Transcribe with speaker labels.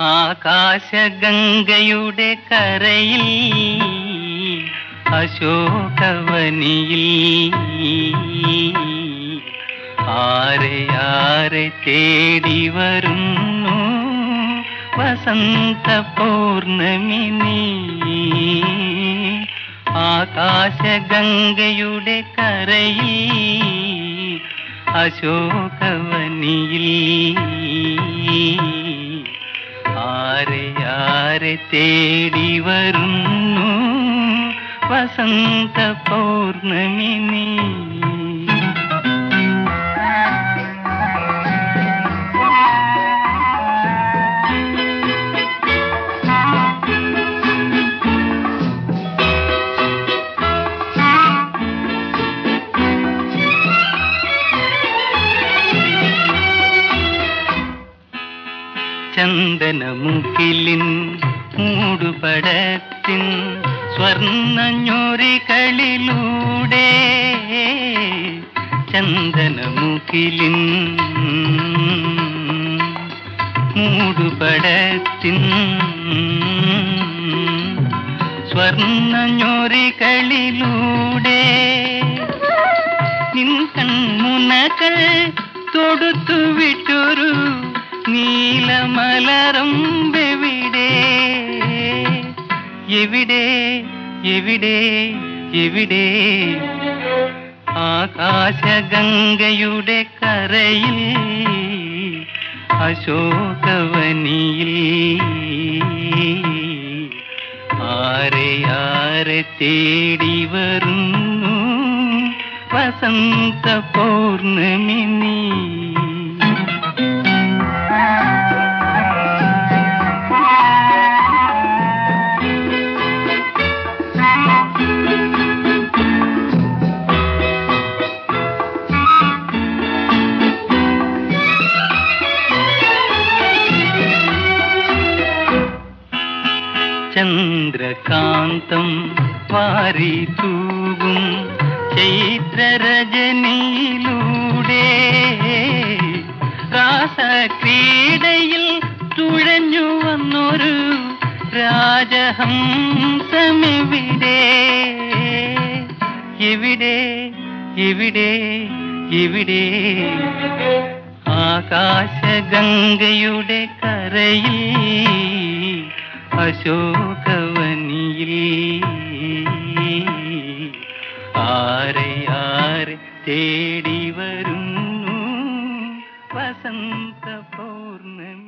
Speaker 1: ആകാശഗംഗയുടെ കരയിൽ അശോകവനിയിൽ. ആരെ ആരെ തേടി വരുന്നു വസന്ത പൂർണമിനി ആകാശഗംഗയുടെ കരയിൽ അശോകവനിയിൽ. ആരെ ആരെ തേടി വരുന്നു? വസന്ത പൗർണമി ചന്ദനമുക്കിലിൻ മൂടുപടത്തിൻ സ്വർണഞ്ഞൊറികളിലൂടെ ചന്ദനമുക്കിലിൻ മൂടുപടത്തിൻ സ്വർണഞ്ഞൊറികളിലൂടെ നിൻ കൺമുനകൾ തൊടുത്തു നീലമലറമ്പെവിടെ എവിടെ എവിടെ എവിടെ ആകാശഗംഗയുടെ കരയിൽ അശോകവനിയിൽ ആരെ ആരെ തേടി വരുന്നു വസന്ത പൗർണമി ചന്ദ്രകാന്തം പാരി തൂകും ചൈത്രരജനിയിലൂടെ രാസക്രീഡയിൽ തുഴഞ്ഞു വന്നൊരു രാജഹംസമെവിടെ? എവിടെ എവിടെ എവിടെ? ആകാശഗംഗയുടെ കരയിൽ അശോകവനിയിൽ. ആരെ ആരെ തേടി വരുന്നു വസന്ത പൗർണമി?